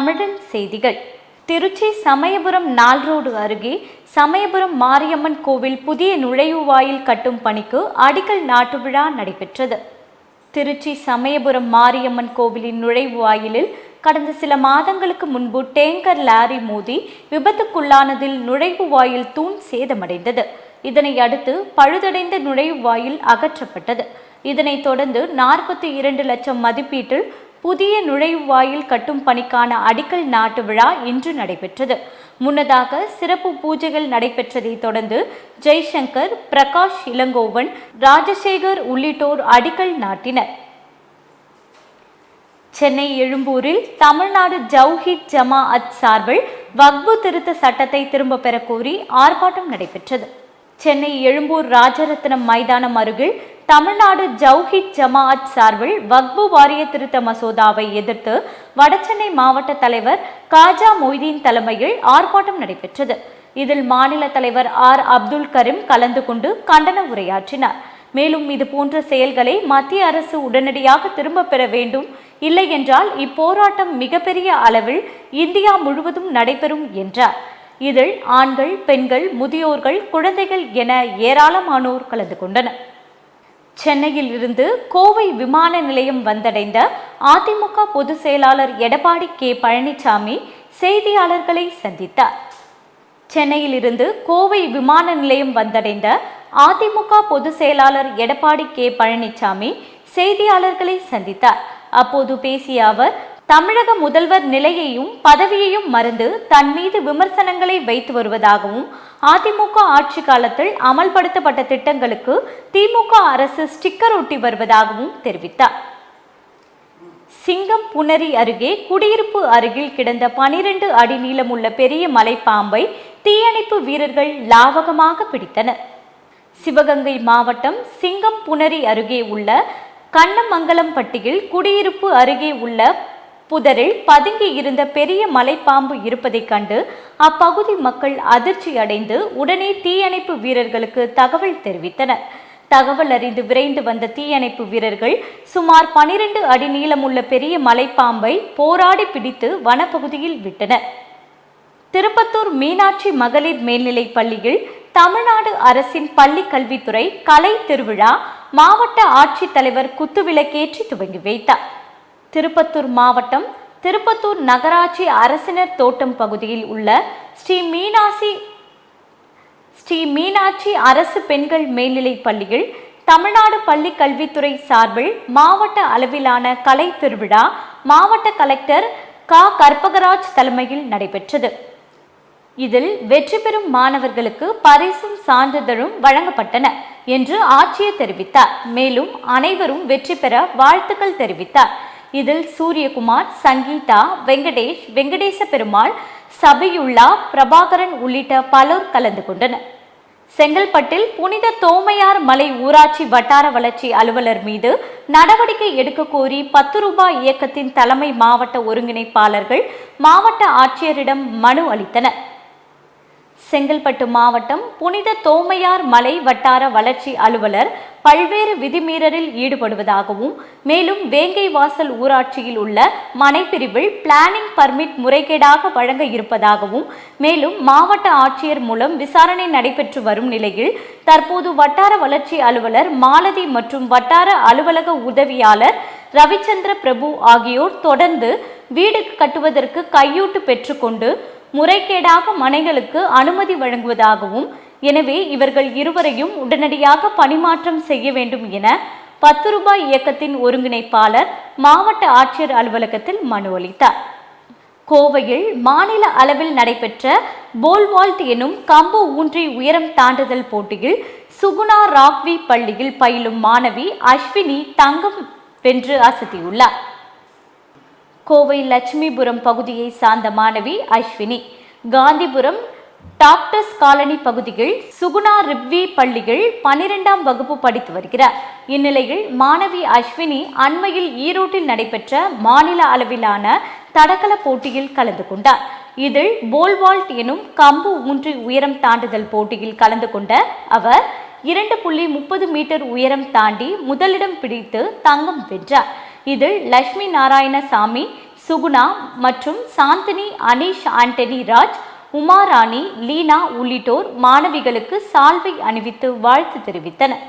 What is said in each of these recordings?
தமிழன் செய்திகள். திருச்சி சமயபுரம் நால் ரோடு அருகே சமயபுரம் மாரியம்மன் கோவில் புதிய நுழைவுவாயில் கட்டும் பணிக்கு அடிக்கல் நாட்டு விழா நடைபெற்றது. திருச்சி சமயபுரம் மாரியம்மன் கோவிலின் நுழைவுவாயிலில் கடந்த சில மாதங்களுக்கு முன்பு டேங்கர் லாரி மோதி விபத்துக்குள்ளானதில் நுழைவுவாயில் தூண் சேதமடைந்தது. இதனை அடுத்து பழுதடைந்த நுழைவுவாயில் அகற்றப்பட்டது. இதனைத் தொடர்ந்து நாற்பத்தி இரண்டு லட்சம் மதிப்பீட்டில் புதிய நுழைவாயில் கட்டும் பணிக்கான அடிக்கல் நாட்டு விழா இன்று நடைபெற்றது. முன்னதாக சிறப்பு பூஜைகள் நடைபெற்றதைத் தொடர்ந்து ஜெய்சங்கர் பிரகாஷ் இளங்கோவன் ராஜசேகர் உள்ளிட்டோர் அடிக்கல் நாட்டினர். சென்னை எழும்பூரில் தமிழ்நாடு ஜவுஹித் ஜமாஅத் சார்பில் வக்பு திருத்த சட்டத்தை திரும்ப பெற கோரி ஆர்ப்பாட்டம் நடைபெற்றது. சென்னை எழும்பூர் ராஜரத்னம் மைதானம் அருகில் தமிழ்நாடு ஜவுஹித் ஜமாஅத் சார்பில் வக்பு வாரிய திருத்த மசோதாவை எதிர்த்து வடசென்னை மாவட்ட தலைவர் காஜா மொய்தீன் தலைமையில் ஆர்ப்பாட்டம் நடைபெற்றது. இதில் மாநில தலைவர் ஆர். அப்துல் கரீம் கலந்து கொண்டு கண்டன உரையாற்றினார். மேலும் இது போன்ற செயல்களை மத்திய அரசு உடனடியாக திரும்ப பெற வேண்டும். இல்லை என்றால் இப்போராட்டம் மிகப்பெரிய அளவில் இந்தியா முழுவதும் நடைபெறும் என்றார். இதில் ஆண்கள் பெண்கள் முதியோர்கள் குழந்தைகள் என ஏராளமானோர் கலந்து கொண்டனர். சென்னையில் இருந்து கோவை விமான நிலையம் வந்தடைந்த அதிமுக பொதுச் செயலாளர் எடப்பாடி கே. பழனிசாமி செய்தியாளர்களை சந்தித்தார். சென்னையில் இருந்து கோவை விமான நிலையம் வந்தடைந்த அதிமுக பொதுச் செயலாளர் எடப்பாடி கே. பழனிசாமி செய்தியாளர்களை சந்தித்தார். அப்போது பேசிய அவர் தமிழக முதல்வர் நிலையையும் பதவியையும் மறந்து தன் மீது விமர்சனங்களை வைத்து வருவதாகவும் அதிமுக ஆட்சி காலத்தில் அமல்படுத்தப்பட்ட திட்டங்களுக்கு திமுக அரசு ஸ்டிக்கர் ஒட்டி வருவதாகவும் தெரிவித்தார். சிங்கம் புனரி அருகே குடியிருப்பு அருகில் கிடந்த பனிரெண்டு அடி நீளமுள்ள பெரிய மலைப்பாம்பை தீயணைப்பு வீரர்கள் லாவகமாக பிடித்தனர். சிவகங்கை மாவட்டம் சிங்கம் புனரி அருகே உள்ள கண்ணமங்கலம் பட்டியில் குடியிருப்பு அருகே உள்ள புதரில் பதுங்கி இருந்த பெரிய மலைப்பாம்பு இருப்பதைக் கண்டு அப்பகுதி மக்கள் அதிர்ச்சி அடைந்து உடனே தீயணைப்பு வீரர்களுக்கு தகவல் தெரிவித்தனர். தகவல் அறிந்து விரைந்து வந்த தீயணைப்பு வீரர்கள் சுமார் பனிரெண்டு அடி நீளமுள்ள பெரிய மலைப்பாம்பை போராடி பிடித்து வனப்பகுதியில் விட்டனர். திருப்பத்தூர் மீனாட்சி மகளிர் மேல்நிலைப் பள்ளியில் தமிழ்நாடு அரசின் பள்ளி கல்வித்துறை கலை திருவிழா மாவட்ட ஆட்சித்தலைவர் குத்துவிளக்கேற்றி துவங்கி வைத்தார். திருப்பத்தூர் மாவட்டம் திருப்பத்தூர் நகராட்சி அரசினர் தோட்டம் பகுதியில் உள்ள ஸ்ரீ மீனாட்சி ஸ்ரீ மீனாட்சி அரசு பெண்கள் மேல்நிலைப் பள்ளியில் தமிழ்நாடு பள்ளி கல்வித்துறை சார்பில் மாவட்ட அளவிலான கலை திருவிழா மாவட்ட கலெக்டர் கா. கற்பகராஜ் தலைமையில் நடைபெற்றது. இதில் வெற்றி பெறும் மாணவர்களுக்கு பரிசும் சான்றிதழும் வழங்கப்பட்டன என்று ஆட்சியர் தெரிவித்தார். மேலும் அனைவரும் வெற்றி பெற வாழ்த்துக்கள் தெரிவித்தார். இதில் சூரியகுமார் சங்கீதா வெங்கடேஷ் வெங்கடேச பெருமாள் சபியுல்லா பிரபாகரன் உள்ளிட்ட பலர் கலந்து கொண்டனர். செங்கல்பட்டில் புனித தோமையார் மலை ஊராட்சி வட்டார வளர்ச்சி அலுவலர் மீது நடவடிக்கை எடுக்க கோரி பத்து ரூபாய் இயக்கத்தின் தலைமை மாவட்ட ஒருங்கிணைப்பாளர்கள் மாவட்ட ஆட்சியரிடம் மனு அளித்தனர். செங்கல்பட்டு மாவட்டம் புனித தோமையார் மலை வட்டார வளர்ச்சி அலுவலர் பல்வேறு விதிமீறலில் ஈடுபடுவதாகவும் மேலும் வேங்கை வாசல் ஊராட்சியில் உள்ள மனைப்பிரிவில் பிளானிங் பர்மிட் முறைகேடாக வழங்க இருப்பதாகவும் மேலும் மாவட்ட ஆட்சியர் மூலம் விசாரணை நடைபெற்று வரும் நிலையில் தற்போது வட்டார வளர்ச்சி அலுவலர் மாலதி மற்றும் வட்டார அலுவலக உதவியாளர் ரவிச்சந்திர பிரபு ஆகியோர் தொடர்ந்து வீடு கட்டுவதற்கு கையூட்டு பெற்றுக்கொண்டு முறைகேடாக மனைகளுக்கு அனுமதி வழங்குவதாகவும் எனவே இவர்கள் இருவரையும் உடனடியாக பணிமாற்றம் செய்ய வேண்டும் என பத்து ரூபாய் இயக்கத்தின் ஒருங்கிணைப்பாளர் மாவட்ட ஆட்சியர் அலுவலகத்தில் மனு அளித்தார். கோவையில் மாநில அளவில் நடைபெற்ற போல்வால்ட் எனும் கம்பு ஊன்றி உயரம் தாண்டுதல் போட்டியில் சுகுணா ராக்வி பள்ளியில் பயிலும் மாணவி அஸ்வினி தங்கம் வென்று அசத்தியுள்ளார். கோவை லட்சுமிபுரம் பகுதியை சார்ந்த மாணவி அஸ்வினி. காந்திபுரம் டாக்டர்ஸ் காலனி பகுதியில் சுகுணா ரிப்வி பள்ளியில் பனிரெண்டாம் வகுப்பு படித்து வருகிறார். இந்நிலையில் மாணவி அஸ்வினி அண்மையில் ஈரோட்டில் நடைபெற்ற மாநில அளவிலான தடகள போட்டியில் கலந்து கொண்டார். இதில் போல்வால்ட் எனும் கம்பு ஊன்றி உயரம் தாண்டுதல் போட்டியில் கலந்து கொண்ட அவர் இரண்டு புள்ளி முப்பது மீட்டர் உயரம் தாண்டி முதலிடம் பிடித்து தங்கம் வென்றார். இதில் லக்ஷ்மி நாராயணசாமி சுகுணா மற்றும் சாந்தினி அனீஷ் ஆண்டனி ராஜ் உமாராணி லீனா உள்ளிட்டோர் மாணவிகளுக்கு சால்வை அணிவித்து வாழ்த்து தெரிவித்தனர்.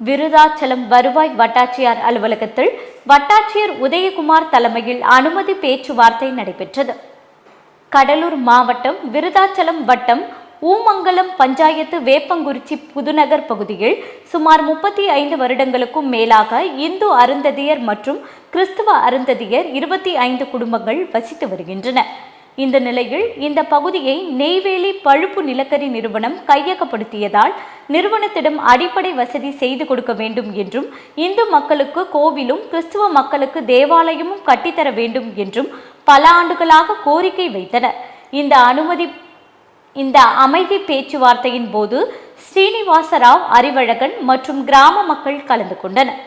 விருதாச்சலம் வருவாய் வட்டாட்சியர் அலுவலகத்தில் வட்டாட்சியர் உதயகுமார் தலைமையில் அனுமதி பேச்சுவார்த்தை நடைபெற்றது. கடலூர் மாவட்டம் விருதாச்சலம் வட்டம் ஊமங்கலம் பஞ்சாயத்து வேப்பங்குறிச்சி புதுநகர் பகுதியில் சுமார் முப்பத்தி ஐந்து வருடங்களுக்கும் மேலாக இந்து அருந்ததியர் மற்றும் கிறிஸ்துவ அருந்ததியர் இருபத்தி ஐந்து குடும்பங்கள் வசித்து வருகின்றன. இந்த நிலையில் இந்த பகுதியை நெய்வேலி பழுப்பு நிலக்கரி நிறுவனம் கையகப்படுத்தியதால் நிறுவனத்திடம் அடிப்படை வசதி செய்து கொடுக்க வேண்டும் என்றும் இந்து மக்களுக்கு கோவிலும் கிறிஸ்துவ மக்களுக்கு தேவாலயமும் கட்டித்தர வேண்டும் என்றும் பல ஆண்டுகளாக கோரிக்கை வைத்தனர். இந்த அனுமதி இந்த அமைதி பேச்சுவார்த்தையின் போது ஸ்ரீனிவாசராவ் அறிவழகன் மற்றும் கிராம மக்கள் கலந்து கொண்டனர்.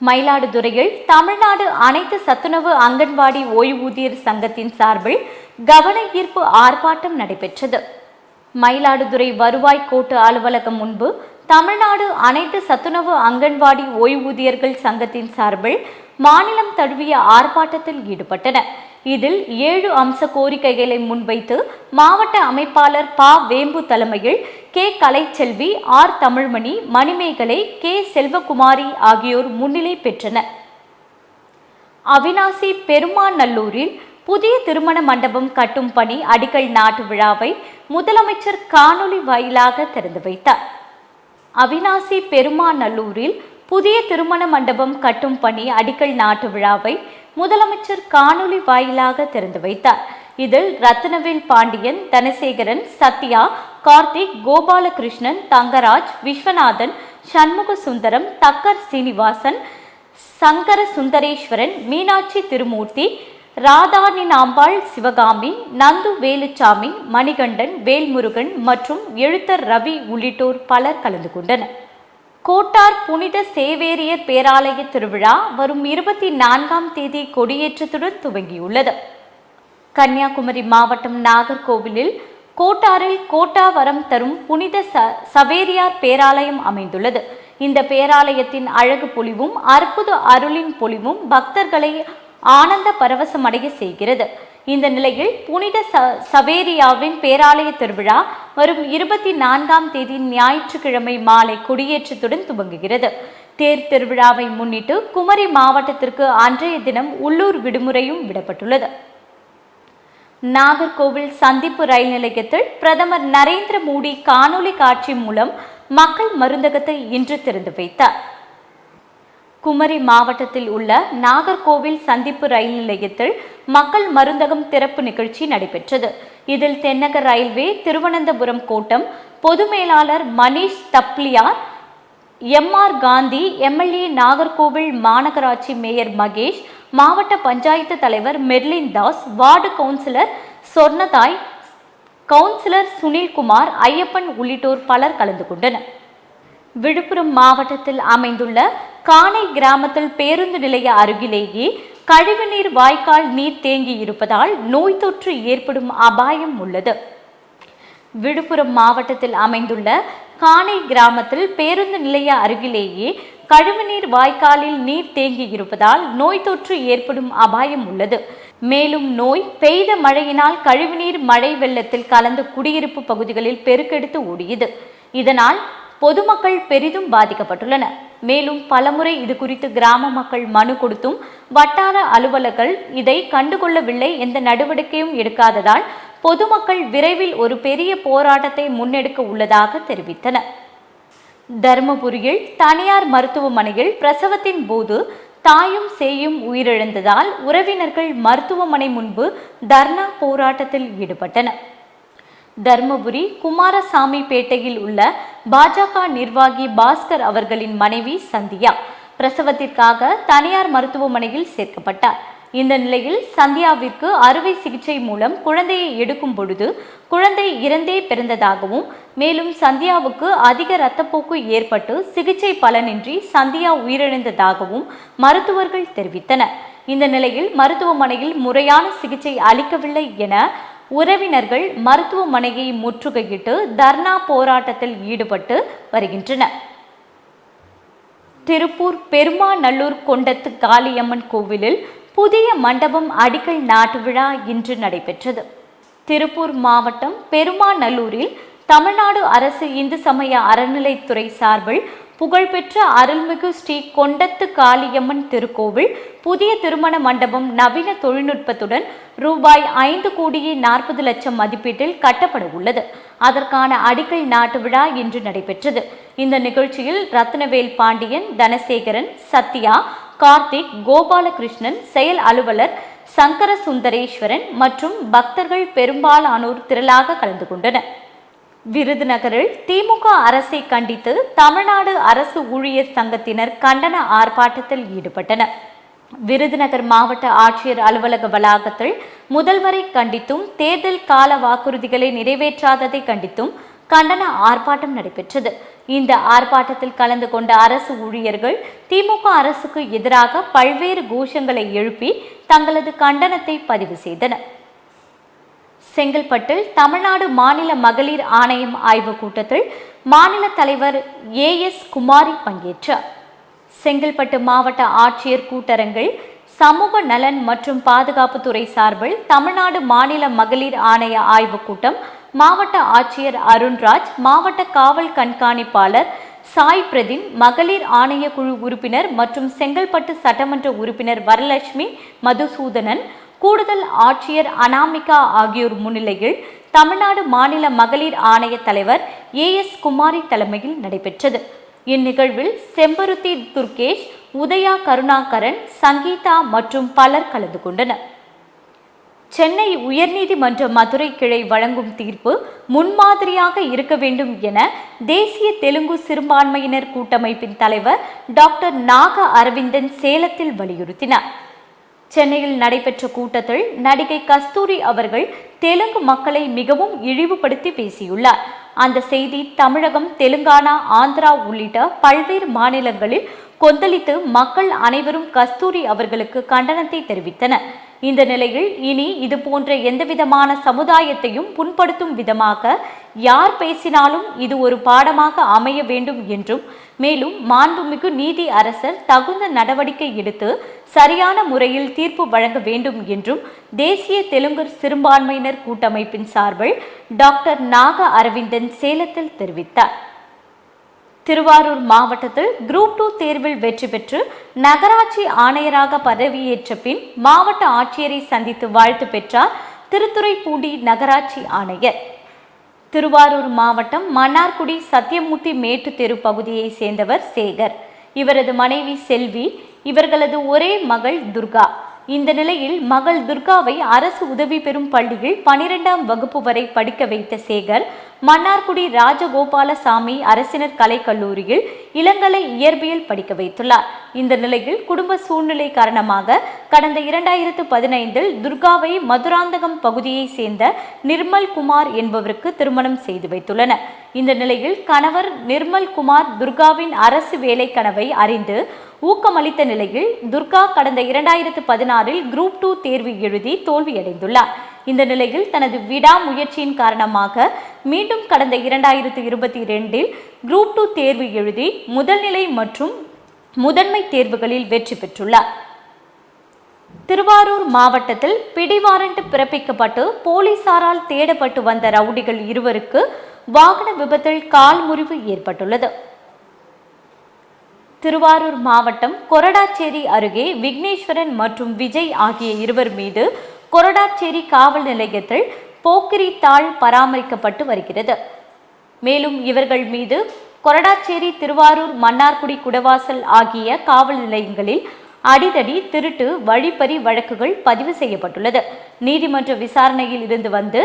மயிலாடுதுறையில் தமிழ்நாடு அனைத்து சத்துணவு அங்கன்வாடி ஓய்வூதியர் சங்கத்தின் சார்பில் கவன ஈர்ப்பு ஆர்ப்பாட்டம் நடைபெற்றது. மயிலாடுதுறை வருவாய் கோட்டு அலுவலகம் முன்பு தமிழ்நாடு அனைத்து சத்துணவு அங்கன்வாடி ஓய்வூதியர்கள் சங்கத்தின் சார்பில் மாநிலம் தழுவிய ஆர்ப்பாட்டத்தில் ஈடுபட்டனர். இதில் ஏழு அம்ச கோரிக்கைகளை முன்வைத்து மாவட்ட அமைப்பாளர் பா. வேம்பு தலைமையில் K. Kalaiselvi R. Tamilmani Manimegalai K. Selvakumari ஆகியோர் முன்னிலை பெற்றனர். அவினாசி பெருமாநல்லூரில் புதிய திருமண மண்டபம் கட்டும் பணி அடிக்கல் நாட்டு விழாவை முதலமைச்சர் காணொலி வாயிலாக திறந்து வைத்தார். அவினாசி பெருமாநல்லூரில் புதிய திருமண மண்டபம் கட்டும் பணி அடிக்கல் நாட்டு விழாவை முதலமைச்சர் காணொலி வாயிலாக திறந்து வைத்தார். இதில் ரத்னவேல் பாண்டியன் தனசேகரன் சத்யா கார்த்திக் கோபாலகிருஷ்ணன் தங்கராஜ் விஸ்வநாதன் சண்முக சுந்தரம் தக்கர் சீனிவாசன் சங்கர சுந்தரேஸ்வரன் மீனாட்சி திருமூர்த்தி ராதானினாம்பாள் சிவகாமி நந்து வேலுச்சாமி மணிகண்டன் வேல்முருகன் மற்றும் எழுத்தர் ரவி உள்ளிட்டோர் பலர் கலந்து கொண்டனர். கோட்டார் புனித சேவேரியர் பேராலய திருவிழா வரும் இருபத்தி நான்காம் தேதி கொடியேற்றத்துடன் துவங்கியுள்ளது. கன்னியாகுமரி மாவட்டம் நாகர்கோவிலில் கோட்டாரில் கோட்டாவரம் தரும் புனித ச சவேரியார் பேராலயம் அமைந்துள்ளது. இந்த பேராலயத்தின் அழகு பொலிவும் அற்புத அருளின் பொலிவும் பக்தர்களை ஆனந்த பரவசமடைய செய்கிறது. இந்த நிலையில் புனித ச சவேரியாவின் பேராலய திருவிழா வரும் இருபத்தி நான்காம் தேதி ஞாயிற்றுக்கிழமை மாலை கொடியேற்றத்துடன் துவங்குகிறது. தேர் திருவிழாவை முன்னிட்டு குமரி மாவட்டத்திற்கு அன்றைய தினம் உள்ளூர் விடுமுறையும் விடப்பட்டுள்ளது. நாகர்கோவில் சந்திப்பு ரயில் நிலையத்தில் பிரதமர் நரேந்திர மோடி காணொலி காட்சி மூலம் மக்கள் மருந்தகத்தை இன்று திறந்து வைத்தார். குமரி மாவட்டத்தில் உள்ள நாகர்கோவில் சந்திப்பு ரயில் நிலையத்தில் மக்கள் மருந்தகம் திறப்பு நிகழ்ச்சி நடைபெற்றது. இதில் தென்னக ரயில்வே திருவனந்தபுரம் கோட்டம் பொது மேலாளர் Manish Thapliyar M R Gandhi MLA Nagercoil மாநகராட்சி மேயர் மகேஷ் மாவட்ட பஞ்சாயத்து தலைவர் Merlin Das ward councillor Sornathai councillor Sunilkumar Iyappan உள்ளிட்டோர் பலர் கலந்து கொண்டனர். விழுப்புரம் மாவட்டத்தில் அமைந்துள்ள கானை கிராமத்தில் பேருந்து நிலைய அருகிலேயே கழிவுநீர் வாய்க்கால் நீர் தேங்கி இருப்பதால் நோய் தொற்று ஏற்படும் அபாயம் உள்ளது. விழுப்புரம் மாவட்டத்தில் அமைந்துள்ள கானை கிராமத்தில் பேருந்து நிலைய அருகிலேயே கழிவுநீர் வாய்க்காலில் நீர் தேங்கி இருப்பதால் நோய் தொற்று ஏற்படும் அபாயம் உள்ளது. மேலும் நோய் பெய்த மழையினால் கழிவுநீர் மழை வெள்ளத்தில் கலந்து குடியிருப்பு பகுதிகளில் பெருக்கெடுத்து ஓடியது. இதனால் பொதுமக்கள் பெரிதும் பாதிக்கப்பட்டுள்ளனர் மேலும் பலமுறை இது குறித்து கிராம மக்கள் மனு கொடுத்தும் வட்டார அலுவலர்கள் இதை கண்டுகொள்ளவில்லை எந்த நடவடிக்கையும் எடுக்காததால் பொதுமக்கள் விரைவில் ஒரு பெரிய போராட்டத்தை முன்னெடுக்க உள்ளதாக தெரிவித்தனர் தருமபுரியில் தனியார் மருத்துவமனையில் பிரசவத்தின் போது தாயும் சேயும் உயிரிழந்ததால் உறவினர்கள் மருத்துவமனை முன்பு தர்ணா போராட்டத்தில் ஈடுபட்டனர். தர்மபுரி குமாரசாமி பேட்டையில் உள்ள பாஜக நிர்வாகி பாஸ்கர் அவர்களின் மனைவி சந்தியா. பிரசவத்திற்காக தனியார் மருத்துவமனையில் சேர்க்கப்பட்டார். இந்த நிலையில் சந்தியாவிற்கு அறுவை சிகிச்சை மூலம் குழந்தையை எடுக்கும் பொழுது குழந்தை இறந்தே பிறந்ததாகவும் மேலும் சந்தியாவுக்கு அதிக இரத்தப்போக்கு ஏற்பட்டு சிகிச்சை பலனின்றி சந்தியா உயிரிழந்ததாகவும் மருத்துவர்கள் தெரிவித்தனர். இந்த நிலையில் மருத்துவமனையில் முறையான சிகிச்சை அளிக்கவில்லை என உறவினர்கள் மருத்துவமனையை முற்றுகையிட்டு தர்ணா போராட்டத்தில் ஈடுபட்டு வருகின்றனர். திருப்பூர் பெருமாநல்லூர் கொண்டத்து காளியம்மன் கோவிலில் புதிய மண்டபம் அடிக்கல் நாட்டு விழா இன்று நடைபெற்றது. திருப்பூர் மாவட்டம் பெருமாநல்லூரில் தமிழ்நாடு அரசு இந்து சமய அறநிலைத்துறை சார்பில் புகழ்பெற்ற அருள்மிகு ஸ்ரீ கொண்டத்து காளியம்மன் திருக்கோவில் புதிய திருமண மண்டபம் நவீன தொழில்நுட்பத்துடன் ரூபாய் ஐந்து கோடியே நாற்பது லட்சம் மதிப்பீட்டில் கட்டப்பட உள்ளது அதற்கான அடிக்கல் நாட்டு விழா இன்று நடைபெற்றது. இந்த நிகழ்ச்சியில் ரத்னவேல் பாண்டியன் தனசேகரன் சத்யா கார்த்திக் கோபாலகிருஷ்ணன் செயல் அலுவலர் சங்கர சுந்தரேஸ்வரன் மற்றும் பக்தர்கள் பெரும்பாலானோர் திரளாக கலந்து கொண்டனர். விருதுநகரில் திமுக அரசை கண்டித்து தமிழ்நாடு அரசு ஊழியர் சங்கத்தினர் கண்டன ஆர்ப்பாட்டத்தில் ஈடுபட்டனர். விருதுநகர் மாவட்ட ஆட்சியர் அலுவலக வளாகத்தில் முதல்வரை கண்டித்தும் தேர்தல் கால வாக்குறுதிகளை நிறைவேற்றாததை கண்டித்தும் கண்டன ஆர்ப்பாட்டம் நடைபெற்றது. இந்த ஆர்ப்பாட்டத்தில் கலந்து கொண்ட அரசு ஊழியர்கள் திமுக அரசுக்கு எதிராக பல்வேறு கோஷங்களை எழுப்பி தங்களது கண்டனத்தை பதிவு செய்தனர். செங்கல்பட்டில் தமிழ்நாடு மாநில மகளிர் ஆணையம் ஆய்வுக் கூட்டத்தில் மாநில தலைவர் ஏ எஸ் குமாரி பங்கேற்றார் செங்கல்பட்டு மாவட்ட ஆட்சியர் கூட்டரங்கில் சமூக நலன் மற்றும் பாதுகாப்புத்துறை சார்பில் தமிழ்நாடு மாநில மகளிர் ஆணைய ஆய்வுக் கூட்டம் மாவட்ட ஆட்சியர் அருண்ராஜ் மாவட்ட காவல் கண்காணிப்பாளர் சாய் பிரதீன் மகளிர் ஆணைய குழு உறுப்பினர் மற்றும் செங்கல்பட்டு சட்டமன்ற உறுப்பினர் வரலட்சுமி மதுசூதனன் கூடுதல் ஆட்சியர் அனாமிகா ஆகியோர் முன்னிலையில் தமிழ்நாடு மாநில மகளிர் ஆணைய தலைவர் ஏ எஸ் குமாரி தலைமையில் நடைபெற்றது. இந்நிகழ்வில் செம்பருத்தி துர்கேஷ் உதயா கருணாகரன் சங்கீதா மற்றும் பலர் கலந்து கொண்டனர். சென்னை உயர்நீதிமன்ற மதுரை கிளை வழங்கும் தீர்ப்பு முன்மாதிரியாக இருக்க வேண்டும் என தேசிய தெலுங்கு சிறுபான்மையினர் கூட்டமைப்பின் தலைவர் டாக்டர் நாக அரவிந்தன் சேலத்தில் வலியுறுத்தினார். சென்னையில் நடைபெற்ற கூட்டத்தில் நடிகை கஸ்தூரி அவர்கள் தெலுங்கு மக்களை மிகவும் இழிவுபடுத்தி பேசியுள்ளார். அந்த செய்தி தமிழகம் தெலுங்கானா ஆந்திரா உள்ளிட்ட பல்வேறு மாநிலங்களில் கொந்தளித்து மக்கள் அனைவரும் கஸ்தூரி அவர்களுக்கு கண்டனத்தை தெரிவித்தனர். இந்த நிலையில் இனி இது போன்ற எந்தவிதமான சமுதாயத்தையும் புண்படுத்தும் விதமாக யார் பேசினாலும் இது ஒரு பாடமாக அமைய வேண்டும் என்றும் மேலும் மாண்புமிகு நீதி அரசர் தகுந்த நடவடிக்கை எடுத்து சரியான முறையில் தீர்ப்பு வழங்க வேண்டும் என்றும் தேசிய தெலுங்கு சிறுபான்மையினர் கூட்டமைப்பின் சார்பில் டாக்டர் நாக அரவிந்தன் சேலத்தில் தெரிவித்தார். திருவாரூர் மாவட்டத்தில் குரூப் டூ தேர்வில் வெற்றி பெற்று நகராட்சி ஆணையராக பதவியேற்ற பின் மாவட்ட ஆட்சியரை சந்தித்து வாழ்த்து பெற்றார் திருத்துறைப்பூண்டி நகராட்சி ஆணையர். திருவாரூர் மாவட்டம் மன்னார்குடி சத்தியமூர்த்தி மேட்டு தெரு பகுதியை சேர்ந்தவர் சேகர். இவரது மனைவி செல்வி இவர்களது ஒரே மகள் துர்கா. இந்த நிலையில் மகள் துர்காவை அரசு உதவி பெறும் பள்ளியில் பனிரெண்டாம் வகுப்பு வரை படிக்க வைத்த சேகர் மன்னார்குடி ராஜகோபாலசாமி அரசினர் கலைக்கல்லூரியில் இளங்கலை இயற்பியல் படிக்க வைத்துள்ளார். இந்த நிலையில் குடும்ப சூழ்நிலை காரணமாக கடந்த இரண்டாயிரத்து பதினைந்தில் துர்காவை மதுராந்தகம் பகுதியை சேர்ந்த நிர்மல் குமார் என்பவருக்கு திருமணம் செய்து வைத்துள்ளனர். இந்த நிலையில் கணவர் நிர்மல் குமார் துர்காவின் அரசு வேலை கனவை அறிந்து ஊக்கமளித்த நிலையில் துர்கா கடந்த இரண்டாயிரத்து பதினாறில் குரூப் டூ தேர்வு எழுதி தோல்வியடைந்துள்ளார். இந்த நிலையில் தனது விடாமுயற்சியின் காரணமாக மீண்டும் கடந்த இரண்டாயிரத்து இருபத்தி இரண்டில் குரூப் டூ தேர்வு எழுதி முதல்நிலை மற்றும் முதன்மை தேர்வுகளில் வெற்றி பெற்றுள்ளார். திருவாரூர் மாவட்டத்தில் பிடிவாரண்ட் பிறப்பிக்கப்பட்டு போலீசாரால் தேடப்பட்டு வந்த ரவுடிகள் இருவருக்கு வாகன விபத்தில் கால் முறிவு ஏற்பட்டுள்ளது. திருவாரூர் மாவட்டம் கொரடாச்சேரி அருகே விக்னேஸ்வரன் மற்றும் விஜய் ஆகிய இருவர் மீது கொரடாச்சேரி காவல் நிலையத்தில் போக்கிரி தாள் பராமரிக்கப்பட்டு வருகிறது. மேலும் இவர்கள் மீது கொரடாச்சேரி திருவாரூர் மன்னார்குடி குடவாசல் ஆகிய காவல் நிலையங்களில் அடிதடி திருட்டு வழிப்பறி வழக்குகள் பதிவு செய்யப்பட்டுள்ளது. நீதிமன்ற விசாரணையில் இருந்து வந்து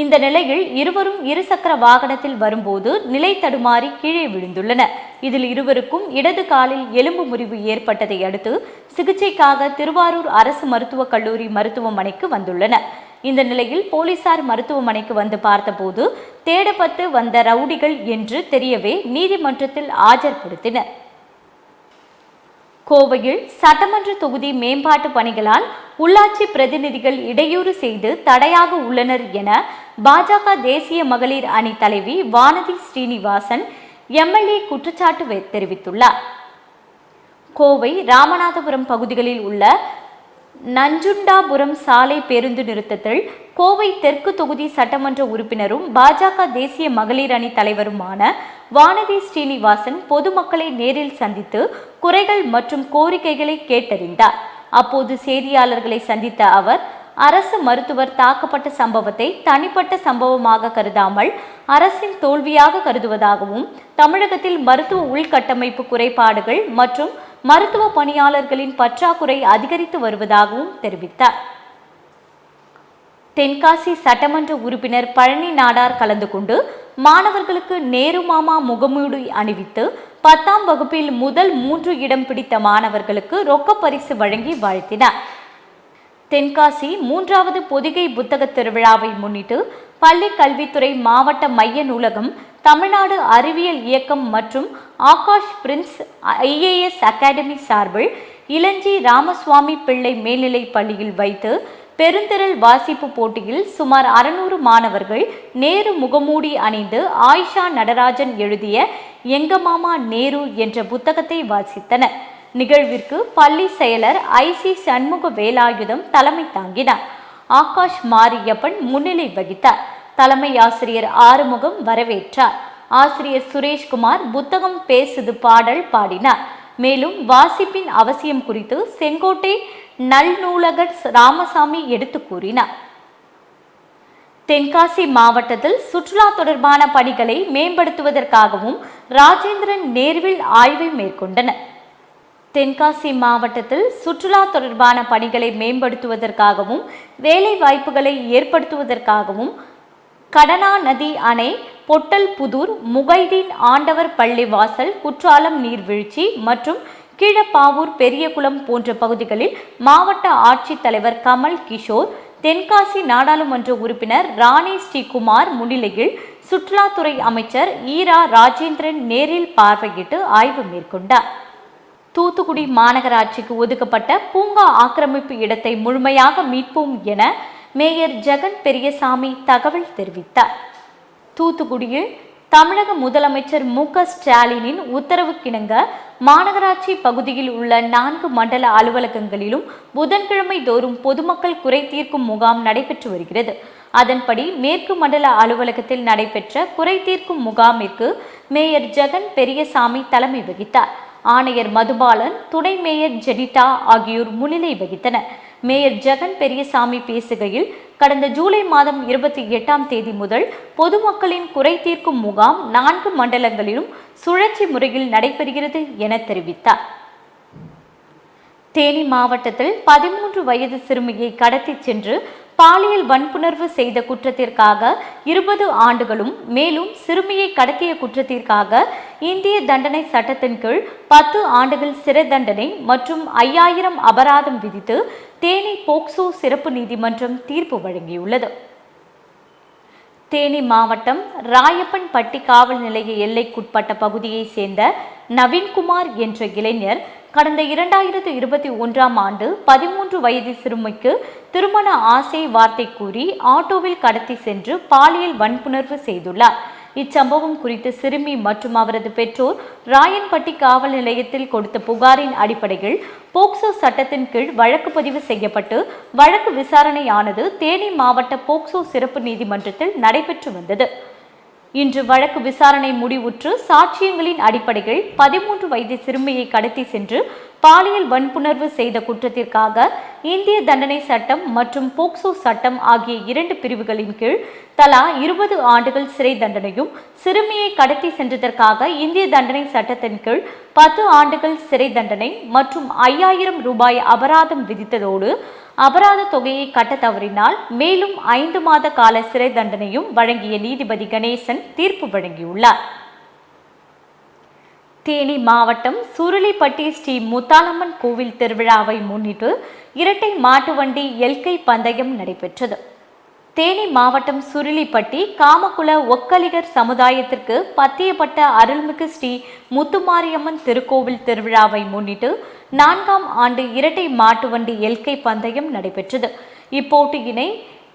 இந்த நிலையில் இருவரும் இருசக்கர வாகனத்தில் வரும்போது நிலை தடுமாறி கீழே விழுந்துள்ளனர். இதில் இருவருக்கும் இடது காலில் எலும்பு முறிவு ஏற்பட்டதை அடுத்து சிகிச்சைக்காக திருவாரூர் அரசு மருத்துவக் கல்லூரி மருத்துவமனைக்கு வந்துள்ளனர். இந்த நிலையில் போலீசார் மருத்துவமனைக்கு வந்து பார்த்தபோது தேடப்பட்டு வந்த ரவுடிகள் என்று தெரியவே நீதிமன்றத்தில் ஆஜர்படுத்தினர். கோவையில் சட்டமன்ற தொகுதி மேம்பாட்டு பணிகளால் உள்ளாட்சி பிரதிநிதிகள் இடையூறு செய்து தடையாக உள்ளனர் என பாஜக தேசிய மகளிர் அணி தலைவி வானதி ஸ்ரீனிவாசன் எம்எல்ஏ குற்றச்சாட்டு தெரிவித்துள்ளார். கோவை ராமநாதபுரம் பகுதிகளில் உள்ள நஞ்சுண்டாபுரம் சாலை பேருந்து நிறுத்தத்தில் கோவை தெற்கு தொகுதி சட்டமன்ற உறுப்பினரும் பாஜக தேசிய மகளிர் அணி தலைவருமான வானதி ஸ்ரீனிவாசன் பொதுமக்களை நேரில் சந்தித்து குறைகள் மற்றும் கோரிக்கைகளை கேட்டறிந்தார். அப்போது செய்தியாளர்களை சந்தித்த அவர் அரசு மருத்துவர் தாக்கப்பட்ட சம்பவத்தை தனிப்பட்ட சம்பவமாக கருதாமல் அரசின் தோல்வியாக கருதுவதாகவும் தமிழகத்தில் மருத்துவ உள்கட்டமைப்பு குறைபாடுகள் மற்றும் மருத்துவ பணியாளர்களின் பற்றாக்குறை அதிகரித்து வருவதாகவும் தெரிவித்தார். தென்காசி சட்டமன்ற உறுப்பினர் பழனி நாடார் கலந்து கொண்டு மாணவர்களுக்கு நேரு மாமா முகமூடி அணிவித்து பத்தாம் வகுப்பில் முதல் மூன்று இடம் பிடித்த மாணவர்களுக்கு ரொக்க பரிசு வழங்கி வாழ்த்தினார். தென்காசி மூன்றாவது பொதிகை புத்தக திருவிழாவை முன்னிட்டு பள்ளி கல்வித்துறை மாவட்ட மைய நூலகம் தமிழ்நாடு அறிவியல் இயக்கம் மற்றும் ஆகாஷ் பிரின்ஸ் ஐஏஎஸ் அகாடமி சார்பில் இளஞ்சி ராமசுவாமி பிள்ளை மேல்நிலைப் பள்ளியில் வைத்து பெருந்திரள் வாசிப்பு போட்டியில் சுமார் அறுநூறு மாணவர்கள் நேரு முகமூடி அணிந்து ஆயிஷா நடராஜன் எழுதிய எங்க மாமா நேரு என்ற புத்தகத்தை வாசித்தனர். நிகழ்விற்கு பள்ளி செயலர் ஐசி சண்முக வேலாயுதம் தலைமை தாங்கினார். ஆகாஷ் மாரியப்பன் முன்னிலை வகித்தார். தலைமை ஆசிரியர் ஆறுமுகம் வரவேற்றார். ஆசிரியர் சுரேஷ்குமார் புத்தகம் பேசுது பாடல் பாடினார். மேலும் வாசிப்பின் அவசியம் குறித்து செங்கோட்டை நல்நூலகர் ராமசாமி எடுத்து கூறினார். தென்காசி மாவட்டத்தில் சுற்றுலா தொடர்பான பணிகளை மேம்படுத்துவதற்காகவும் ராஜேந்திரன் நேர்வில் ஆய்வை மேற்கொண்டனர். தென்காசி மாவட்டத்தில் சுற்றுலா தொடர்பான பணிகளை மேம்படுத்துவதற்காகவும் வேலை வாய்ப்புகளை ஏற்படுத்துவதற்காகவும் கடனா நதி அணை பொட்டல் புதூர் முகைதீன் ஆண்டவர் பள்ளி வாசல் குற்றாலம் நீர்வீழ்ச்சி மற்றும் கீழப்பாவூர் பெரியகுளம் போன்ற பகுதிகளில் மாவட்ட ஆட்சித்தலைவர் கமல் கிஷோர் தென்காசி நாடாளுமன்ற உறுப்பினர் ராணி ஸ்ரீகுமார் முன்னிலையில் சுற்றுலாத்துறை அமைச்சர் ஈரா ராஜேந்திரன் நேரில் பார்வையிட்டு ஆய்வு மேற்கொண்டார். தூத்துக்குடி மாநகராட்சிக்கு ஒதுக்கப்பட்ட பூங்கா ஆக்கிரமிப்பு இடத்தை முழுமையாக மீட்போம் என மேயர் ஜெகன் பெரியசாமி தகவல் தெரிவித்தார். தூத்துக்குடியில் தமிழக முதலமைச்சர் மு க ஸ்டாலினின் உத்தரவுக்கிணங்க மாநகராட்சி பகுதியில் உள்ள நான்கு மண்டல அலுவலகங்களிலும் புதன்கிழமை தோறும் பொதுமக்கள் குறை தீர்க்கும் முகாம் நடைபெற்று வருகிறது. அதன்படி மேற்கு மண்டல அலுவலகத்தில் நடைபெற்ற குறை தீர்க்கும் முகாமிற்கு மேயர் ஜெகன் பெரியசாமி தலைமை வகித்தார். ஆணையர் மதுபாலன் துணை மேயர் ஜெனிட்டா ஆகியோர் முன்னிலை வகித்தனர். மேயர் ஜெகன் பெரியசாமி பேசுகையில் கடந்த ஜூலை மாதம் இருபத்தி எட்டாம் தேதி முதல் பொதுமக்களின் குறை தீர்க்கும் முகாம் நான்கு மண்டலங்களிலும் சுழற்சி முறையில் நடைபெறுகிறது என தெரிவித்தார். தேனி மாவட்டத்தில் பதிமூன்று வயது சிறுமியை கடத்திச் சென்று பாலியல் வன்புணர்வு செய்த குற்றத்திற்காக இருபது ஆண்டுகளும் மேலும் சிறுமியை கடத்திய குற்றத்திற்காக இந்திய தண்டனை சட்டத்தின் கீழ் பத்து ஆண்டுகள் சிறை தண்டனை மற்றும் ஐயாயிரம் அபராதம் விதித்து தேனி போக்சோ சிறப்பு நீதிமன்றம் தீர்ப்பு வழங்கியுள்ளது. தேனி மாவட்டம் ராயப்பன்பட்டி காவல் நிலைய எல்லைக்குட்பட்ட பகுதியைச் சேர்ந்த நவீன்குமார் என்ற இளைஞர் கடந்த இரண்டாயிரத்து இருபத்தி ஒன்றாம் ஆண்டு பதிமூன்று வயது சிறுமிக்கு திருமண ஆசை வார்த்தை கூறி ஆட்டோவில் கடத்தி சென்று பாலியல் வன்புணர்வு செய்துள்ளார். இச்சம்பவம் குறித்து சிறுமி மற்றும் அவரது பெற்றோர் ராயன்பட்டி காவல் நிலையத்தில் கொடுத்த புகாரின் அடிப்படையில் போக்சோ சட்டத்தின் கீழ் வழக்கு பதிவு செய்யப்பட்டு வழக்கு விசாரணையானது தேனி மாவட்ட போக்சோ சிறப்பு நீதிமன்றத்தில் நடைபெற்று வந்தது. இன்று வழக்கு விசாரணை முடிவுற்று சாட்சியங்களின் அடிப்படையில் பதிமூன்று வயது சிறுமியை கடத்தி சென்று பாலியல் வன்புணர்வு செய்த குற்றத்திற்காக இந்திய தண்டனை சட்டம் மற்றும் போக்சோ சட்டம் ஆகிய இரண்டு பிரிவுகளின் கீழ் தலா இருபது ஆண்டுகள் சிறை தண்டனையும் சிறுமியை கடத்தி சென்றதற்காக இந்திய தண்டனை சட்டத்தின் கீழ் பத்து ஆண்டுகள் சிறை தண்டனை மற்றும் ஐயாயிரம் ரூபாய் அபராதம் விதித்ததோடு அபராத தொகையை கட்ட தவறினால் மேலும் ஐந்து மாத கால சிறை தண்டனையும் வழங்கிய நீதிபதி கணேசன் தீர்ப்பு வழங்கியுள்ளார். தேனி மாவட்டம் சுருளிப்பட்டி ஸ்ரீ முத்தாலம்மன் கோவில் திருவிழாவை முன்னிட்டு இரட்டை மாட்டு வண்டி எல்கை பந்தயம் நடைபெற்றது. தேனி மாவட்டம் சுருளிப்பட்டி காமகுல ஒக்கலிகர் சமுதாயத்திற்கு பத்தியப்பட்ட அருள்மிகு ஸ்ரீ முத்துமாரியம்மன் திருக்கோவில் திருவிழாவை முன்னிட்டு நான்காம் ஆண்டு இரட்டை மாட்டு வண்டி எல்கை பந்தயம் நடைபெற்றது. இப்போட்டியினை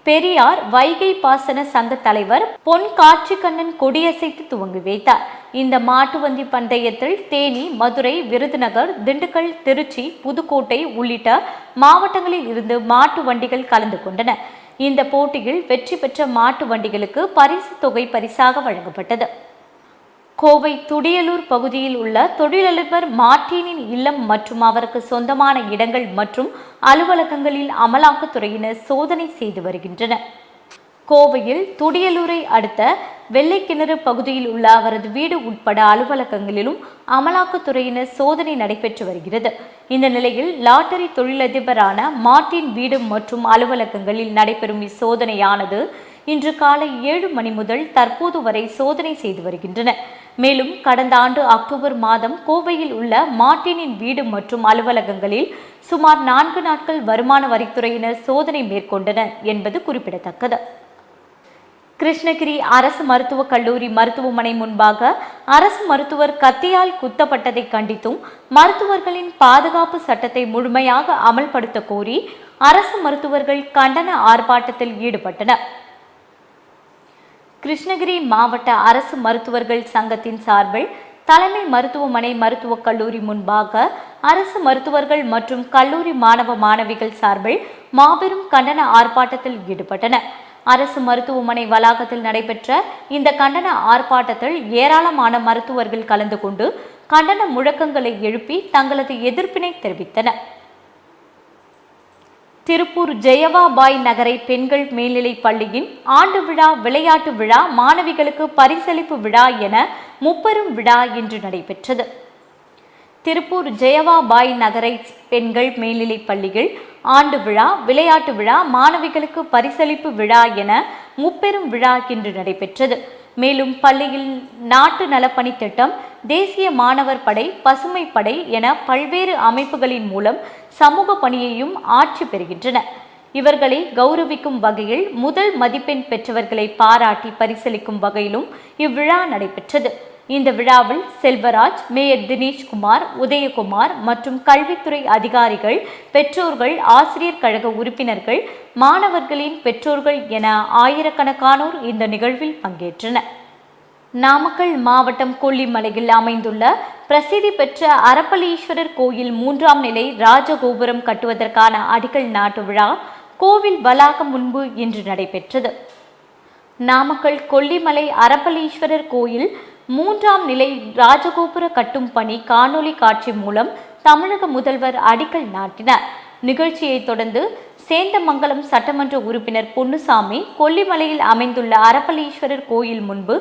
பெரியார் வைகை பாசன சங்க தலைவர் பொன் காட்சிக்கண்ணன் கொடியசைத்து துவங்கி வைத்தார். இந்த மாட்டு வண்டி பந்தயத்தில் தேனி மதுரை விருதுநகர் திண்டுக்கல் திருச்சி புதுக்கோட்டை உள்ளிட்ட மாவட்டங்களில் இருந்து மாட்டு வண்டிகள் கலந்து கொண்டன. இந்த போட்டியில் வெற்றி பெற்ற மாட்டு வண்டிகளுக்கு பரிசு தொகை பரிசாக வழங்கப்பட்டது. கோவை துடியலூர் பகுதியில் உள்ள தொழிலதிபர் மார்டினின் இல்லம் மற்றும் அவருக்கு சொந்தமான இடங்கள் மற்றும் அலுவலகங்களில் அமலாக்கத்துறையினர் சோதனை செய்து வருகின்றனர். கோவையில் துடியலூரை அடுத்த வெள்ளைக்கிணறு பகுதியில் உள்ள அவரது வீடு உட்பட அலுவலகங்களிலும் அமலாக்கத்துறையினர் சோதனை நடைபெற்று வருகிறது. இந்த நிலையில் லாட்டரி தொழிலதிபரான மார்டின் வீடு மற்றும் அலுவலகங்களில் நடைபெறும் இச்சோதனையானது இன்று காலை ஏழு மணி முதல் தற்போது வரை சோதனை செய்து வருகின்றனர் மேலும் கடந்த ஆண்டு அக்டோபர் மாதம் கோவையில் உள்ள மார்டினின் வீடு மற்றும் அலுவலகங்களில் சுமார் நான்கு நாட்கள் வருமான வரித்துறையினர் சோதனை மேற்கொண்டனர் என்பது குறிப்பிடத்தக்கது. கிருஷ்ணகிரி அரசு மருத்துவக் கல்லூரி மருத்துவமனை முன்பாக அரசு மருத்துவர் கத்தியால் குத்தப்பட்டதை கண்டித்தும் மருத்துவர்களின் பாதுகாப்பு சட்டத்தை முழுமையாக அமல்படுத்த கோரி அரசு மருத்துவர்கள் கண்டன ஆர்ப்பாட்டத்தில் ஈடுபட்டனர். கிருஷ்ணகிரி மாவட்ட அரசு மருத்துவர்கள் சங்கத்தின் சார்பில் தலைமை மருத்துவமனை மருத்துவக் கல்லூரி முன்பாக அரசு மருத்துவர்கள் மற்றும் கல்லூரி மாணவ மாணவிகள் சார்பில் மாபெரும் கண்டன ஆர்ப்பாட்டத்தில் ஈடுபட்டனர். அரசு மருத்துவமனை வளாகத்தில் நடைபெற்ற இந்த கண்டன ஆர்ப்பாட்டத்தில் ஏராளமான மருத்துவர்கள் கலந்து கொண்டு கண்டன முழக்கங்களை எழுப்பி தங்களது எதிர்ப்பினை தெரிவித்தனர். திருப்பூர் ஜெயவாபாய் நகரை பெண்கள் மேல்நிலைப் பள்ளியின் ஆண்டு விழா விளையாட்டு விழா மாணவிகளுக்கு பரிசளிப்பு விழா என முப்பெரும் விழா இன்று நடைபெற்றது. திருப்பூர் ஜெயவாபாய் நகரை பெண்கள் மேல்நிலைப் பள்ளியில் ஆண்டு விழா விளையாட்டு விழா மாணவிகளுக்கு பரிசளிப்பு விழா என முப்பெரும் விழா இன்று நடைபெற்றது. மேலும் பள்ளியில் நாட்டு நலப்பணி திட்டம் தேசிய மாணவர் படை பசுமை படை என பல்வேறு அமைப்புகளின் மூலம் சமூக பணியையும் ஆட்சி பெறுகின்றன. இவர்களை கௌரவிக்கும் வகையில் முதல் மதிப்பெண் பெற்றவர்களை பாராட்டி பரிசளிக்கும் வகையிலும் இவ்விழா நடைபெற்றது. இந்த விழாவில் செல்வராஜ் மேயர் தினேஷ்குமார் உதயகுமார் மற்றும் கல்வித்துறை அதிகாரிகள் பெற்றோர்கள் ஆசிரியர் கழக உறுப்பினர்கள் மாணவர்களின் பெற்றோர்கள் என ஆயிரக்கணக்கானோர் இந்த நிகழ்வில் பங்கேற்றனர். நாமக்கல் மாவட்டம் கொல்லிமலையில் அமைந்துள்ள பிரசித்தி பெற்ற அரப்பளீஸ்வரர் கோயில் மூன்றாம் நிலை ராஜகோபுரம் கட்டுவதற்கான அடிக்கல் நாட்டு விழா கோவில் வளாகம் முன்பு இன்று நடைபெற்றது. நாமக்கல் கொல்லிமலை அரப்பளீஸ்வரர் கோயில் மூன்றாம் நிலை ராஜகோபுர கட்டும் பணி காணொலி காட்சி மூலம் தமிழக முதல்வர் அடிக்கல் நாட்டினார். நிகழ்ச்சியைத் தொடர்ந்து சேந்தமங்கலம் சட்டமன்ற உறுப்பினர் பொன்னுசாமி கொல்லிமலையில் அமைந்துள்ள அரப்பலீஸ்வரர் கோயில் முன்பு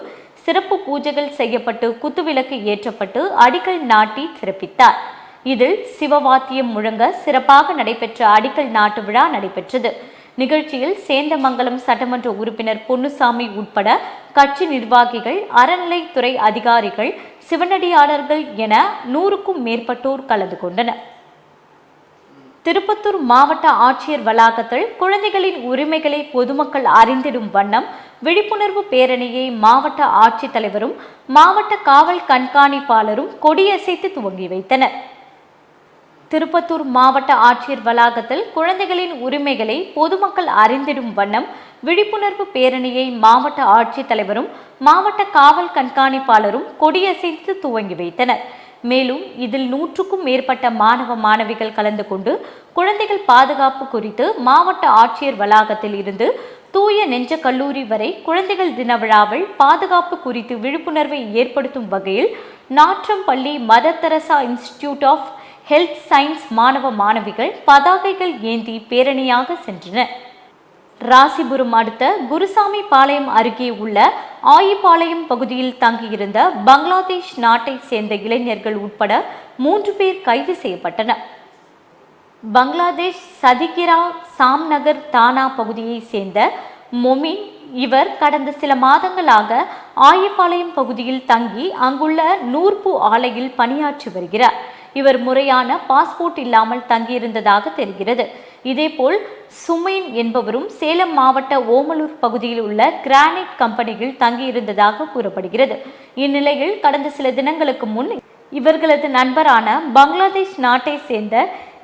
சிறப்பு பூஜைகள் செய்யப்பட்டு குத்துவிளக்கு ஏற்றப்பட்டு அடிக்கல் நாட்டி சிறப்பித்தார். இதில் சிவவாத்தியம் முழங்க சிறப்பாக நடைபெற்ற அடிக்கல் நாட்டு விழா நடைபெற்றது. நிகழ்ச்சியில் சேந்தமங்கலம் சட்டமன்ற உறுப்பினர் பொன்னுசாமி உட்பட கட்சி நிர்வாகிகள் அறநிலைத்துறை அதிகாரிகள் சிவனடியாளர்கள் என நூறுக்கும் மேற்பட்டோர் கலந்து கொண்டனர். திருப்பத்தூர் மாவட்ட ஆட்சியர் வளாகத்தில் குழந்தைகளின் உரிமைகளை பொதுமக்கள் அறிந்திடும் வண்ணம் விழிப்புணர்வு பேரணியை மாவட்ட ஆட்சித்தலைவரும் மாவட்ட காவல் கண்காணிப்பாளரும் கொடியசைத்து துவங்கி வைத்தனர். திருப்பத்தூர் மாவட்ட ஆட்சியர் வளாகத்தில் குழந்தைகளின் உரிமைகளை பொதுமக்கள் அறிந்திடும் வண்ணம் விழிப்புணர்வு பேரணியை மாவட்ட ஆட்சித்தலைவரும் மாவட்ட காவல் கண்காணிப்பாளரும் கொடியசைத்து துவங்கி வைத்தனர். மேலும் இதில் நூற்றுக்கும் மேற்பட்ட மாணவ மாணவிகள் கலந்து கொண்டு குழந்தைகள் பாதுகாப்பு குறித்து மாவட்ட ஆட்சியர் வளாகத்தில் இருந்து தூய நெஞ்ச கல்லூரி வரை குழந்தைகள் தின விழாவில் பாதுகாப்பு குறித்து விழிப்புணர்வை ஏற்படுத்தும் வகையில் நாற்றம் பள்ளி Mother Teresa Institute of Health Science மாணவ மாணவிகள் பதாகைகள் ஏந்தி பேரணியாக சென்றனர் ராசிபுரம் அடுத்த குருசாமி பாளையம் அருகே உள்ள ஆயிபாளையம் பகுதியில் தங்கியிருந்த பங்களாதேஷ் நாட்டைச் சேர்ந்த இளைஞர்கள் உட்பட மூன்று பேர் கைது செய்யப்பட்டனர். பங்களாதேஷ் சதிகிரா சாம்நகர் தானா பகுதியைச் சேர்ந்த மொமின் இவர் கடந்த சில மாதங்களாக ஆயிபாளையம் பகுதியில் தங்கி அங்குள்ள நூற்பு ஆலையில் பணியாற்றி வருகிறார். இவர் முறையான பாஸ்போர்ட் இல்லாமல் தங்கியிருந்ததாக தெரிகிறது. இதேபோல் சுமைன் என்பவரும் சேலம் மாவட்ட ஓமலூர் பகுதியில் உள்ள கிரானைட் கம்பெனியில் தங்கியிருந்ததாக கூறப்படுகிறது. இந்நிலையில் கடந்த சில தினங்களுக்கு முன் இவர்களது நண்பரான பங்களாதேஷ் நாட்டை சேர்ந்த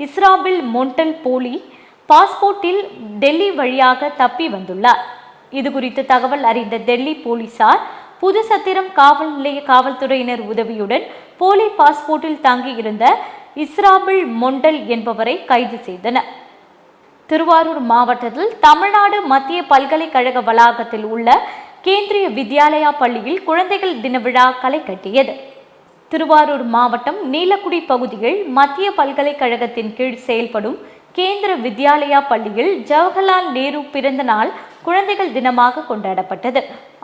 இஸ்ராபில் மொண்டல் போலி பாஸ்போர்ட்டில் டெல்லி வழியாக தப்பி வந்துள்ளார். இது குறித்து தகவல் அறிந்த டெல்லி போலீசார் புதுசத்திரம் காவல் நிலைய காவல்துறையினர் உதவியுடன் போலி பாஸ்போர்ட்டில் தங்கியிருந்த இஸ்ராபில் மொண்டல் என்பவரை கைது செய்தனர். திருவாரூர் மாவட்டத்தில் தமிழ்நாடு மத்திய பல்கலைக்கழக வளாகத்தில் உள்ள கேந்திரிய வித்யாலயா பள்ளியில் குழந்தைகள் தின விழா களை கட்டியது. திருவாரூர் மாவட்டம் நீலக்குடி பகுதியில் மத்திய பல்கலைக்கழகத்தின் கீழ் செயல்படும் கேந்திர வித்யாலயா பள்ளியில் ஜவஹர்லால் நேரு பிறந்த நாள் குழந்தைகள் தினமாக கொண்டாடப்பட்டது.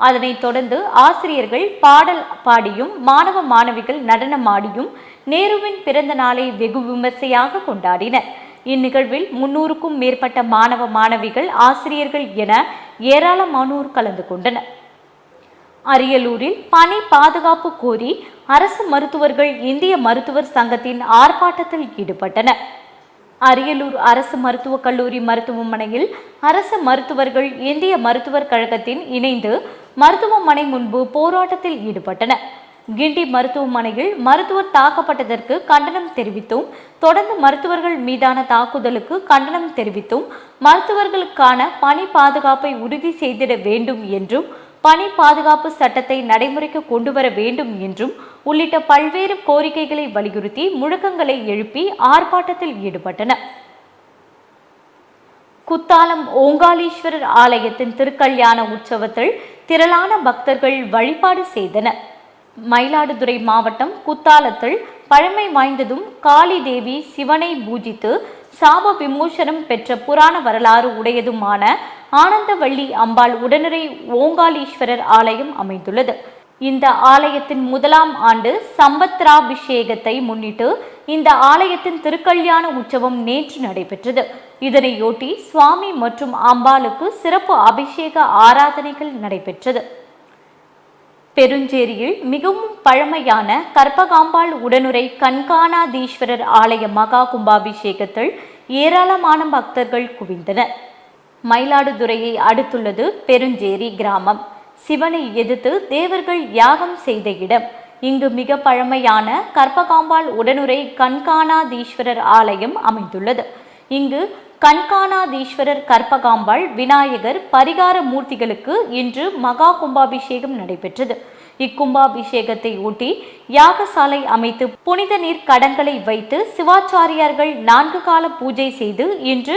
அதனைத் தொடர்ந்து ஆசிரியர்கள் பாடல் பாடியும் மாணவ மாணவிகள் நடனமாடியும் நேருவின் பிறந்த நாளை வெகு விமர்சையாக கொண்டாடினர். இந்நிகழ்வில் முன்னூறுக்கும் மேற்பட்ட மாணவ மாணவிகள் ஆசிரியர்கள் என ஏராளமானோர் கலந்து கொண்டனர். அரியலூரில் பணி பாதுகாப்பு கோரி அரசு மருத்துவர்கள் இந்திய மருத்துவர் சங்கத்தின் ஆர்ப்பாட்டத்தில் ஈடுபட்டனர். அரியலூர் அரசு மருத்துவக் கல்லூரி மருத்துவமனையில் அரசு மருத்துவர்கள் இந்திய மருத்துவர் கழகத்தின் இணைந்து மருத்துவமனை முன்பு போராட்டத்தில் ஈடுபட்டனர். கிண்டி மருத்துவமனையில் மருத்துவர் தாக்கப்பட்டதற்கு கண்டனம் தெரிவித்தும் தொடர்ந்து மருத்துவர்கள் மீதான தாக்குதலுக்கு கண்டனம் தெரிவித்தும் மருத்துவர்களுக்கான பணி பாதுகாப்பை உறுதி செய்திட வேண்டும் என்றும் பணி பாதுகாப்பு சட்டத்தை நடைமுறைக்கு கொண்டு வர வேண்டும் என்றும் உள்ளிட்ட பல்வேறு கோரிக்கைகளை வலியுறுத்தி முழக்கங்களை எழுப்பி ஆர்ப்பாட்டத்தில் ஈடுபட்டனர். குத்தாலம் ஓங்காலீஸ்வரர் ஆலயத்தின் திருக்கல்யாண உற்சவத்தில் திரளான பக்தர்கள் வழிபாடு செய்தனர். மயிலாடுதுறை மாவட்டம் குத்தாலத்தில் பழமை வாய்ந்ததும் காளி தேவி சிவனை பூஜித்து சாப விமோசனம் பெற்ற புராண வரலாறு உடையதுமான ஆனந்தவள்ளி அம்பாள் உடனுரை ஓங்காலீஸ்வரர் ஆலயம் அமைந்துள்ளது. இந்த ஆலயத்தின் முதலாம் ஆண்டு சம்பத்ராபிஷேகத்தை முன்னிட்டு இந்த ஆலயத்தின் திருக்கல்யாண உற்சவம் நேற்று நடைபெற்றது. இதனையொட்டி சுவாமி மற்றும் அம்பாளுக்கு சிறப்பு அபிஷேக ஆராதனைகள் நடைபெற்றது. பெருஞ்சேரியில் மிகவும் பழமையான கற்பகாம்பாள் உடனுரை கண்காணாதீஸ்வரர் ஆலய மகா கும்பாபிஷேகத்தில் ஏராளமான பக்தர்கள் குவிந்தனர். மயிலாடுதுறையை அடுத்துள்ளது பெருஞ்சேரி கிராமம். சிவனை எதிர்த்து தேவர்கள் யாகம் செய்த இடம். இங்கு மிக பழமையான கற்பகாம்பாள் உடனுரை கண்காணாதீஸ்வரர் ஆலயம் அமைந்துள்ளது. இங்கு கண்காணாதீஸ்வரர் கற்பகாம்பாள் விநாயகர் பரிகார மூர்த்திகளுக்கு இன்று மகா கும்பாபிஷேகம் நடைபெற்றது. இக்கும்பாபிஷேகத்தை ஒட்டி யாகசாலை அமைத்து புனித நீர் கடங்களை வைத்து சிவாச்சாரியார்கள் நான்கு கால பூஜை செய்து இன்று